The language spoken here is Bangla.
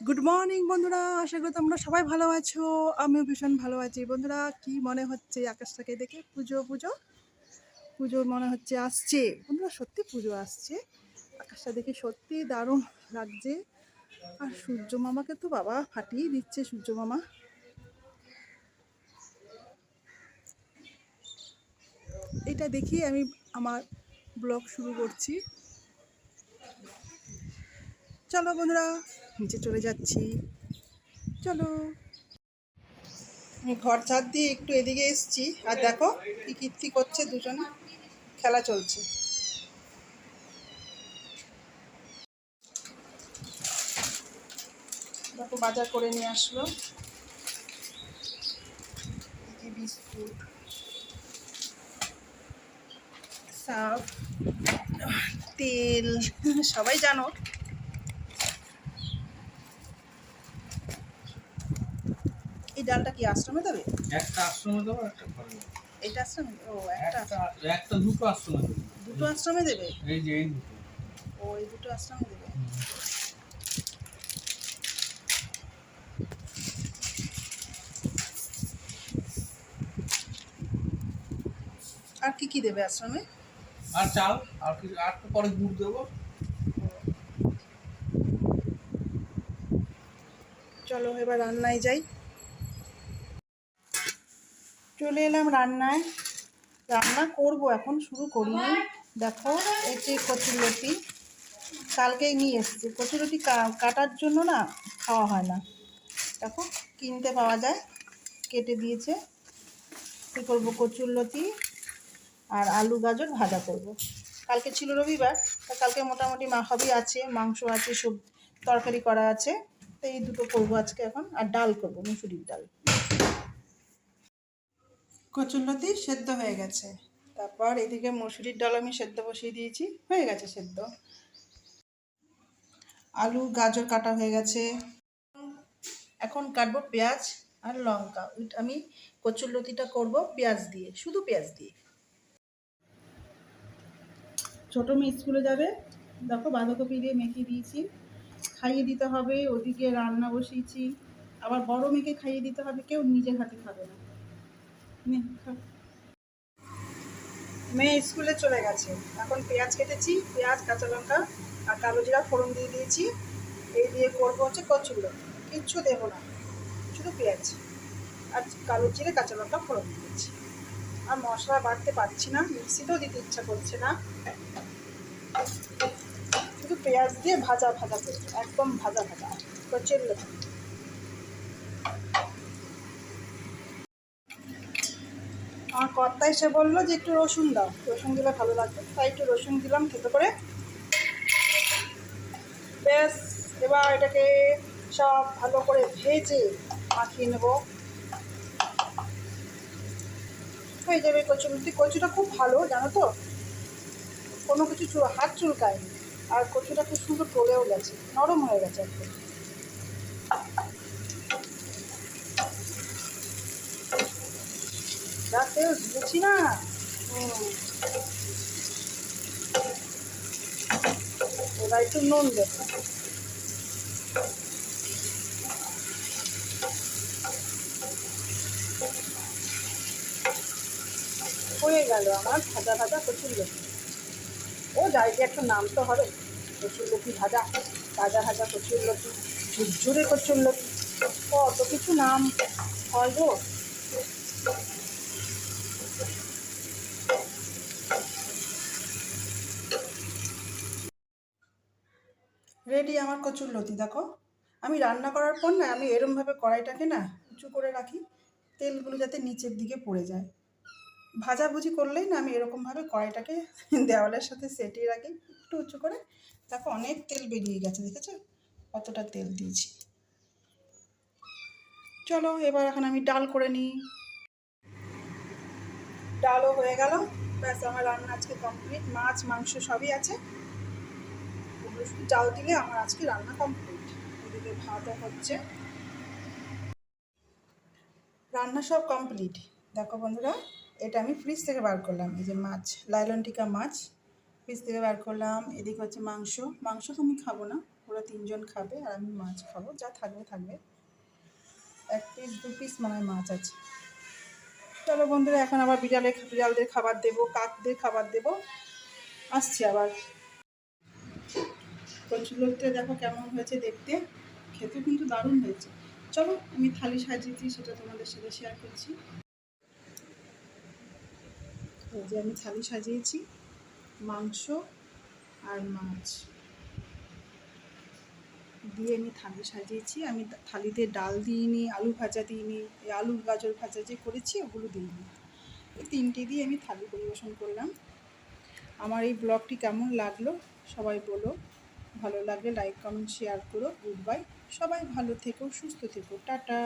গুড মর্নিং বন্ধুরা। আশা করি তোমরা সবাই ভালো আছো। আমিও ভীষণ ভালো আছি। বন্ধুরা, কি মনে হচ্ছে আকাশটাকে দেখে? পুজো পুজো? পুজো মনে হচ্ছে আসছে। বন্ধুরা, সত্যি পুজো আসছে। আকাশটা দেখে সত্যি দারুণ লাগছে। আর সূর্য মামাকে তো বাবা ফাটিয়ে দিচ্ছে, সূর্য মামা। এটা দেখি আমি আমার ব্লগ শুরু করছি। চলো বন্ধুরা, নিচে চলে যাচ্ছি। চলো। ঘর ছাদ দিয়ে একটু এদিকে এসেছি। আর দেখো কি কীর্তি করছে দুজনে। খেলা চলছে। দেখো বাজার করে নিয়ে আসলো। বিস্কুট। সার্ফ, তেল, সবাই জানো ডালটা কি আশ্রমে দেবে? একটা আশ্রমে দেবো একটা ঘরে এটা আশ্রমে ও একটা একটা দুটো আশ্রমে দেবো। দুটো আশ্রমে দেবে? এই যে এই দুটো। ও এই দুটো আশ্রমে দেবে। আর কি কি দেবে আশ্রমে? আর চাল আর কিছু আর একটু পরে গুড় দেবো। চলো এবার রান্নায় যাই। চলে এলাম রান্নায়। রান্না করব, এখন শুরু করিনি। দেখো যে কচুরলতি কালকেই নিয়ে এসেছি। কচুরলতি কাটার জন্য না খাওয়া হয় না। দেখো, কিনতে পাওয়া যায়। কেটে দিয়েছে। কী করব কচুরলতি আর আলু গাজর ভাজা করব। কালকে ছিল রবিবার, তা কালকে মোটামুটি সবই আছে, মাংস আছে, সব, তরকারি করা আছে। তো এই দুটো করব আজকে এখন। আর ডাল করব, মুসুরির ডাল। কচুরলতি সেদ্ধ হয়ে গেছে। তারপর এদিকে মুসুরির ডাল আমি সেদ্ধ বসিয়ে দিয়েছি, হয়ে গেছে সেদ্ধ। আলু, গাজর কাটা হয়ে গেছে। এখন কাটবো পেঁয়াজ আর লঙ্কা। আমি কচুরলতিটা করব পেঁয়াজ দিয়ে, শুধু পেঁয়াজ দিয়ে। ছোটো মেয়ে স্কুলে যাবে। দেখো বাঁধাকপি দিয়ে মেখে দিয়েছি। খাইয়ে দিতে হবে, ওদিকে রান্না বসিয়েছি। আবার বড় মেয়েকে খাইয়ে দিতে হবে, কেউ নিজের হাতে খাবে না। মেয়ে স্কুলে চলে গেছে। এখন পেঁয়াজ কেটেছি, পেঁয়াজ, কাঁচা লঙ্কা আর কালো জিরা ফোড়ন দিয়ে দিয়েছি। এই দিয়ে করব হচ্ছে কচুলো কিচ্ছু দেবো না, শুধু পেঁয়াজ আর কালো জিরে, কাঁচা লঙ্কা ফোড়ন দিয়েছি। আর মশলা বাড়তে পারছি না, মিক্সিতেও দিতে ইচ্ছা করছে না। শুধু পেঁয়াজ দিয়ে ভাজা ভাজা করব, একদম ভাজা ভাজা কচুর আমার কর্তা এসে বলল যে একটু রসুন দাও, রসুন দিলে ভালো লাগবে। তাই একটু রসুন দিলাম, খেতে করে। ব্যাস, এবার এটাকে সব ভালো করে ভেজে মাখিয়ে নেব। হয়ে যাবে কচুরুটি কচুটা খুব ভালো, জানো তো? কোনো কিছু চুল, হাত চুলকায়নি। আর কচুটা খুব সুন্দর টলেও গেছে, নরম হয়ে গেছে একদম যা তেল না। এবার একটু নুন দেব। হয়ে গেল আমার ভাজা ভাজা কচুর লতি। ও ডাইতে একটা নাম তো হবে। কচুর লতি ভাজা ভাজা ভাজা কচুর লতি, ঝুরঝুরে কচুর লতি। কত কিছু নাম হয় গো। রেডি আমার কচুর লতি, দেখো। আমি রান্না করার পর না, আমি এরমভাবে কড়াইটাকে না উঁচু করে রাখি, তেলগুলো যাতে নিচের দিকে পড়ে যায়। ভাজাভুজি করলেই না আমি এরকমভাবে কড়াইটাকে দেওয়ালের সাথে সেটিয়ে রাখি, একটু উঁচু করে। দেখো, অনেক তেল বেরিয়ে গেছে, দেখেছ? কতটা তেল দিয়েছি। চলো, এবার এখন আমি ডাল করে নিই। ডালও হয়ে গেল। ব্যাস, আমার রান্না আজকে কমপ্লিট। মাছ, মাংস সবই আছে। চাল দিলে আমার আজকে রান্না কমপ্লিট এদিকে ভাতও হচ্ছে। রান্না সব কমপ্লিট দেখো বন্ধুরা, এটা আমি ফ্রিজ থেকে বার করলাম। এই যে মাছ, লাইলন টিকা মাছ ফ্রিজ থেকে বার করলাম। এদিকে হচ্ছে মাংস। মাংস তো আমি খাব না, ওরা তিনজন খাবে আর আমি মাছ খাব, যা থাকবে থাকবে। এক পিস দু পিস মানে মাছ আছে। চলো বন্ধুরা, এখন আবার বিড়ালে বিড়ালদের খাবার দেবো, কাকদের খাবার দেবো। আসছি আবার। কচুলতে দেখো কেমন হয়েছে দেখতে। খেতে কিন্তু দারুণ হয়েছে। চলো, আমি থালি সাজিয়েছি, সেটা তোমাদের সাথে শেয়ার করছি। যে আমি থালি সাজিয়েছি, মাংস আর মাছ। দিয়ে আমি থালি সাজিয়েছি, আমি থালিতে ডাল দিইনি, আলু ভাজা দিইনি, এই আলু, গাজর ভাজা যে করেছি, ওগুলো দিইনি। এই তিনটে দিয়ে আমি থালি পরিবেশন করলাম। আমার এই ব্লগটি কেমন লাগল সবাই বলো। ভালো লাগলে লাইক কমেন্ট শেয়ার করো। গুড বাই সবাই ভালো থেকো সুস্থ থেকো। টাটা।